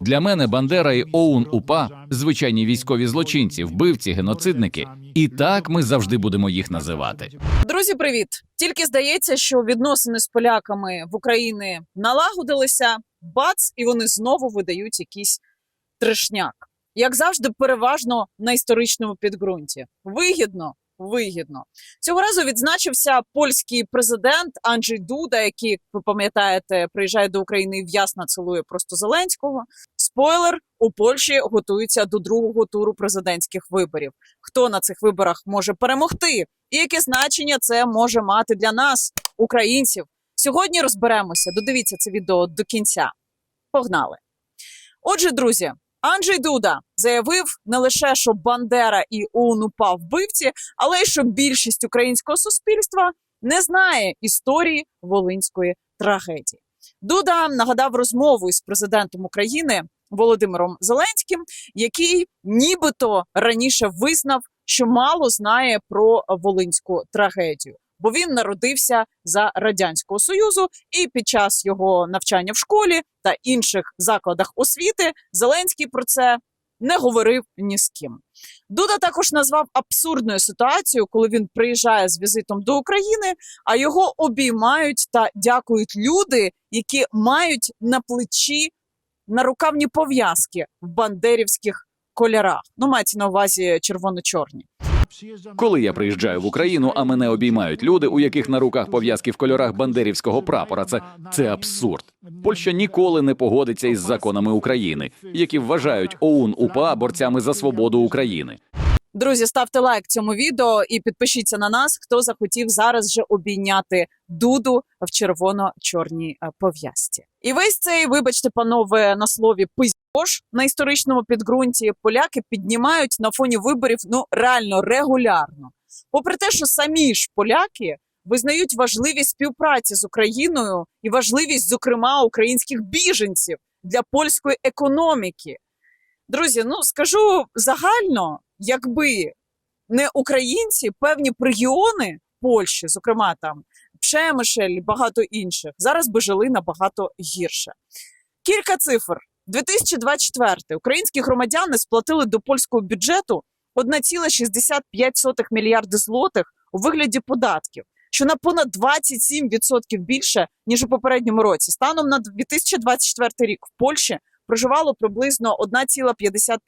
Для мене Бандера і Оун УПА звичайні військові злочинці, вбивці, геноцидники. І так ми завжди будемо їх називати. Друзі, привіт! Тільки здається, що відносини з поляками в Україні налагодилися, бац, і вони знову видають якийсь трешняк. Як завжди, переважно на історичному підґрунті. Вигідно, вигідно. Цього разу відзначився польський президент Анджей Дуда, який, як ви пам'ятаєте, приїжджає до України і в'ясно цілує просто Зеленського. Спойлер: у Польщі готуються до другого туру президентських виборів. Хто на цих виборах може перемогти? І яке значення це може мати для нас, українців? Сьогодні розберемося. Додивіться це відео до кінця. Погнали! Отже, друзі, Анджей Дуда заявив не лише, що Бандера і ОУН-УПА вбивці, але й що більшість українського суспільства не знає історії волинської трагедії. Дуда нагадав розмову із президентом України Володимиром Зеленським, який нібито раніше визнав, що мало знає про волинську трагедію. Бо він народився за радянського союзу, і під час його навчання в школі та інших закладах освіти Зеленський про це не говорив ні з ким. Дуда також назвав абсурдною ситуацію, коли він приїжджає з візитом до України, а його обіймають та дякують люди, які мають на плечі нарукавні пов'язки в бандерівських кольорах. Ну, мається на увазі червоно-чорні. Коли я приїжджаю в Україну, а мене обіймають люди, у яких на руках пов'язки в кольорах бандерівського прапора. Це, це абсурд. Польща ніколи не погодиться із законами України, які вважають ОУН УПА борцями за свободу України. Друзі, ставте лайк цьому відео і підпишіться на нас, хто захотів зараз же обійняти дуду в червоно-чорній е, пов'язці. І весь цей, вибачте, панове, на слові пиздьош на історичному підґрунті поляки піднімають на фоні виборів ну реально регулярно. Попри те, що самі ж поляки визнають важливість співпраці з Україною і важливість, зокрема, українських біженців для польської економіки. Друзі, ну скажу загально, якби не українці, певні регіони Польщі, зокрема там Пшемишель, багато інших, зараз би жили набагато гірше. Кілька цифр. 2024 українські громадяни сплатили до польського бюджету 1,65 мільярди злотих у вигляді податків, що на понад 27% більше ніж у попередньому році. Станом на 2024 рік в Польщі проживало приблизно 1,55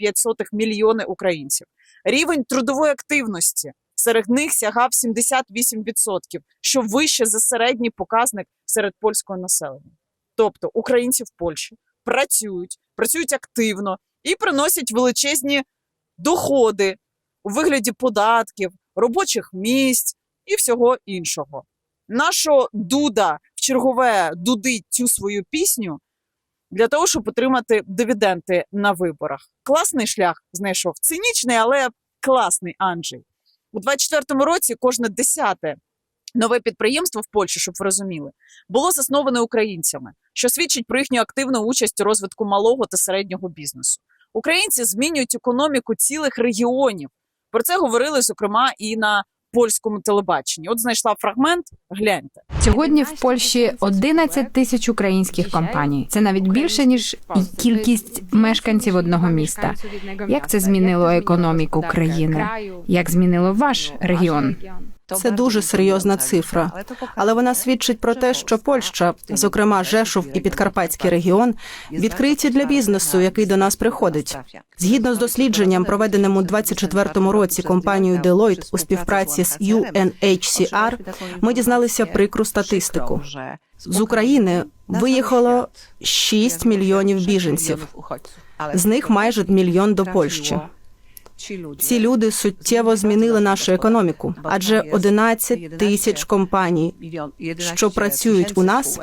мільйони українців. Рівень трудової активності серед них сягав 78%, що вище за середній показник серед польського населення. Тобто українці в Польщі працюють, працюють активно і приносять величезні доходи у вигляді податків, робочих місць і всього іншого. Наша дуда в чергове дудить цю свою пісню для того, щоб отримати дивіденти на виборах. Класний шлях знайшов. Цинічний, але класний Анджей. У 24-му році кожне десяте нове підприємство в Польщі, щоб ви розуміли, було засноване українцями, що свідчить про їхню активну участь у розвитку малого та середнього бізнесу. Українці змінюють економіку цілих регіонів. Про це говорили зокрема і на польському телебаченні. От знайшла фрагмент. Гляньте. Сьогодні в Польщі 11 тисяч українських компаній. Це навіть більше ніж кількість мешканців одного міста. Як це змінило економіку країни? Як змінило ваш регіон? Це дуже серйозна цифра, але вона свідчить про те, що Польща, зокрема Жешув і Підкарпатський регіон, відкриті для бізнесу, який до нас приходить. Згідно з дослідженням, проведеним у 24-му році компанією Deloitte у співпраці з UNHCR, ми дізналися прикру статистику. З України виїхало 6 мільйонів біженців. З них майже мільйон до Польщі. Ці люди суттєво змінили нашу економіку, адже 11 тисяч компаній, що працюють у нас,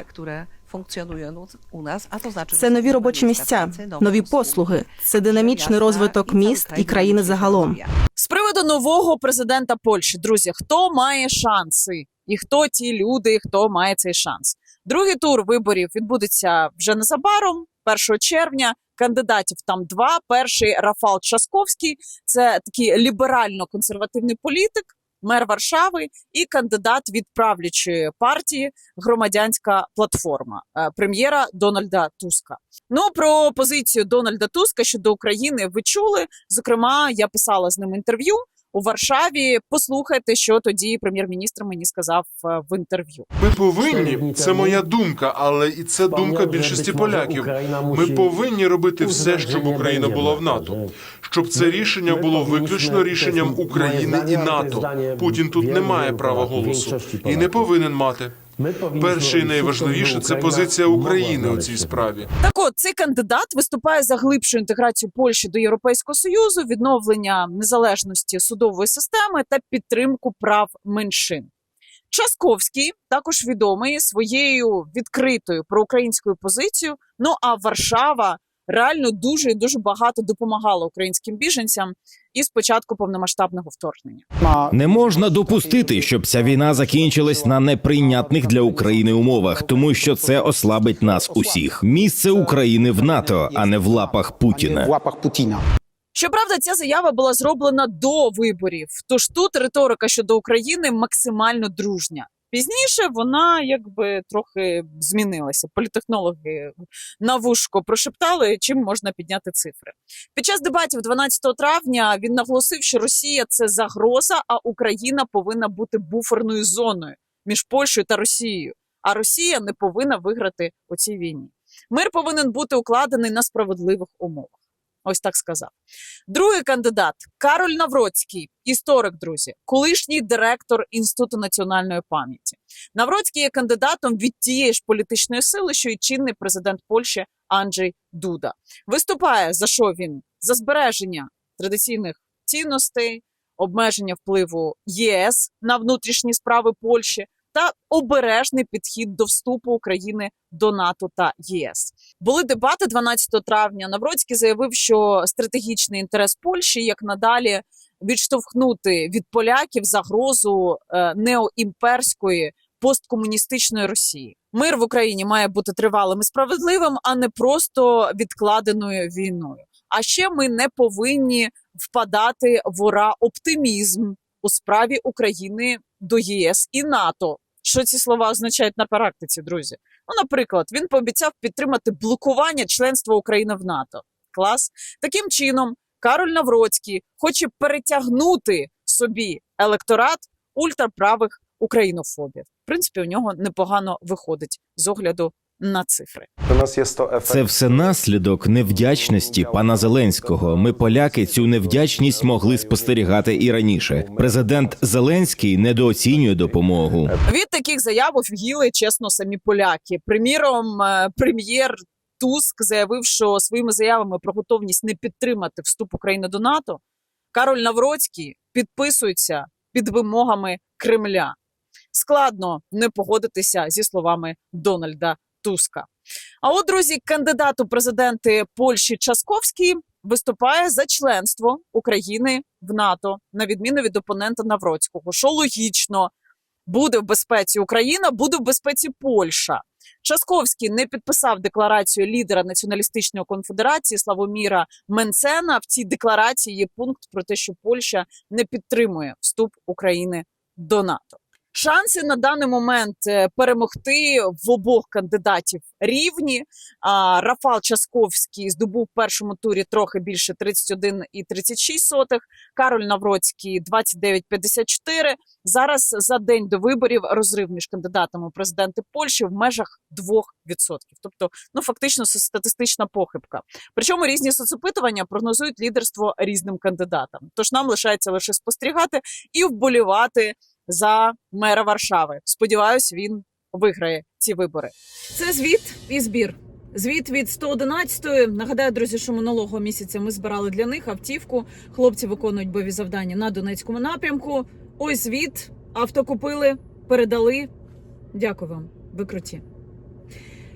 це нові робочі місця, нові послуги, це динамічний розвиток міст і країни загалом. З приводу нового президента Польщі, друзі, хто має шанси, і хто ті люди, хто має цей шанс? Другий тур виборів відбудеться вже незабаром, 1 червня. Кандидатів там два. Перший Рафал Часковський, це такий ліберально-консервативний політик, мер Варшави і кандидат від правлячої партії Громадянська платформа е, прем'єра Дональда Туска. Ну про позицію Дональда Туска щодо України ви чули. Зокрема, я писала з ним інтерв'ю у Варшаві. Послухайте, що тоді прем'єр-міністр мені сказав е, в інтерв'ю. Ми повинні, це моя думка, але і це думка більшості поляків. Ми повинні робити все, щоб Україна була в НАТО, щоб це рішення було виключно рішенням України і НАТО. Путін тут не має права голосу і не повинен мати. Перше і найважливіше це позиція України у цій справі. Так от цей кандидат виступає за глибшу інтеграцію Польщі до Європейського союзу, відновлення незалежності судової системи та підтримку прав меншин. Часковський також відомий своєю відкритою проукраїнською позицією. Ну а Варшава реально дуже і дуже багато допомагала українським біженцям із початку повномасштабного вторгнення. Не можна допустити, щоб ця війна закінчилась на неприйнятних для України умовах, тому що це ослабить нас усіх. Місце України в НАТО, а не в лапах Путіна. в лапах Путіна. Щоправда, ця заява була зроблена до виборів. Тож тут риторика щодо України максимально дружня. Пізніше вона якби трохи змінилася. Політехнологи на вушко прошептали, чим можна підняти цифри. Під час дебатів 12 травня він наголосив, що Росія це загроза, а Україна повинна бути буферною зоною між Польщею та Росією. А Росія не повинна виграти у цій війні. Мир повинен бути укладений на справедливих умовах. Ось так сказав. Другий кандидат Кароль Навроцький, історик, друзі, колишній директор Інституту національної пам'яті. Навроцький є кандидатом від тієї ж політичної сили, що й чинний президент Польщі Анджей Дуда. Виступає за що він? За збереження традиційних цінностей, обмеження впливу ЄС на внутрішні справи Польщі та обережний підхід до вступу України до НАТО та ЄС. Були дебати 12 травня. Навроцький заявив, що стратегічний інтерес Польщі як надалі відштовхнути від поляків загрозу е, неоімперської посткомуністичної Росії. Мир в Україні має бути тривалим і справедливим, а не просто відкладеною війною. А ще ми не повинні впадати в ора оптимізм у справі України до ЄС і НАТО. Що ці слова означають на практиці, друзі? Ну, наприклад, він пообіцяв підтримати блокування членства України в НАТО. Клас. Таким чином, Кароль Навроцький хоче перетягнути собі електорат ультраправих українофобів. В принципі, у нього непогано виходить з огляду на цифри. У нас є 100 ефект. Це все наслідок невдячності пана Зеленського. Ми, поляки, цю невдячність могли спостерігати і раніше. Президент Зеленський недооцінює допомогу. Від таких заяв офігіли, чесно, самі поляки. Приміром, е, прем'єр Туск заявив, що своїми заявами про готовність не підтримати вступ України до НАТО. Кароль Навроцький підписується під вимогами Кремля. Складно не погодитися зі словами Дональда Туска. А от, друзі, кандидат у президенти Польщі Часковський виступає за членство України в НАТО, на відміну від опонента Навроцького, що логічно. Буде в безпеці Україна, буде в безпеці Польща. Часковський не підписав декларацію лідера націоналістичної конфедерації Славоміра Менцена. В цій декларації є пункт про те, що Польща не підтримує вступ України до НАТО. Шанси на даний момент е, перемогти в обох кандидатів рівні. Рафал Часковський здобув в першому турі трохи більше 31,36, Кароль Навроцький 29,54. Зараз за день до виборів розрив між кандидатами у президенти Польщі в межах 2%. Тобто, ну фактично статистична похибка. Причому різні соцопитування прогнозують лідерство різним кандидатам. Тож нам лишається лише спостерігати і вболівати за мера Варшави. Сподіваюсь, він виграє ці вибори. Це звіт і збір. Звіт від 111-ї. Нагадаю, друзі, що минулого місяця ми збирали для них автівку. Хлопці виконують бойові завдання на Донецькому напрямку. Ось звіт. Авто купили, передали. Дякую вам. Ви круті.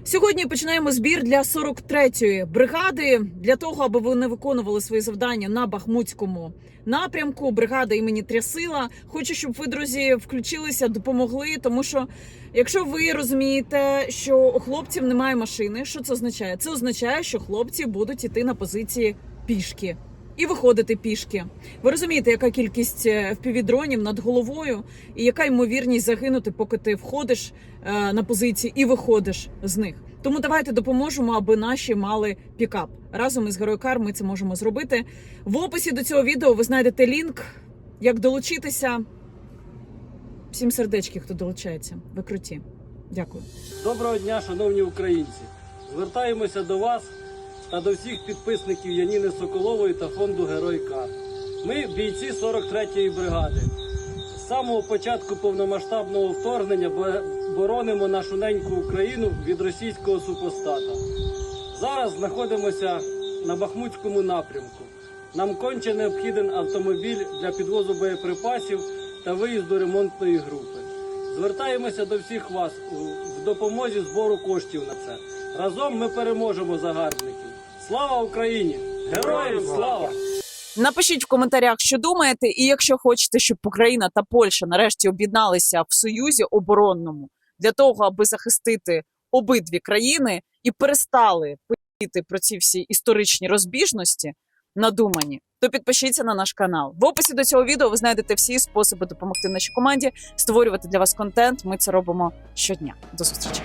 Сьогодні починаємо збір для 43-ї бригади для того, аби вони виконували свої завдання на Бахмутському напрямку. Бригада імені Трясила. Хочу, щоб ви, друзі, включилися, допомогли. Тому що, якщо ви розумієте, що у хлопців немає машини, що це означає? Це означає, що хлопці будуть іти на позиції пішки. І виходити пішки. Ви розумієте, яка кількість впівдронів над головою, і яка ймовірність загинути, поки ти входиш е, на позиції і виходиш з них. Тому давайте допоможемо, аби наші мали пікап. Разом із Герой Кар ми це можемо зробити. В описі до цього відео ви знайдете лінк, як долучитися. Всім сердечки, хто долучається. Ви круті. Дякую. Доброго дня, шановні українці! Звертаємося до вас та до всіх підписників Яніни Соколової та фонду Герой Кар. Ми бійці 43-ї бригади. З самого початку повномасштабного вторгнення боронимо нашу неньку Україну від російського супостата. Зараз знаходимося на Бахмутському напрямку. Нам конче необхіден автомобіль для підвозу боєприпасів та виїзду ремонтної групи. Звертаємося до всіх вас в допомозі збору коштів на це. Разом ми переможемо загарбників. Слава Україні! Героям слава! Напишіть в коментарях, що думаєте, і якщо хочете, щоб Україна та Польща нарешті об'єдналися в союзі оборонному для того, аби захистити обидві країни і перестали пити про ці всі історичні розбіжності надумані, то підпишіться на наш канал. В описі до цього відео ви знайдете всі способи допомогти нашій команді створювати для вас контент. Ми це робимо щодня. До зустрічі.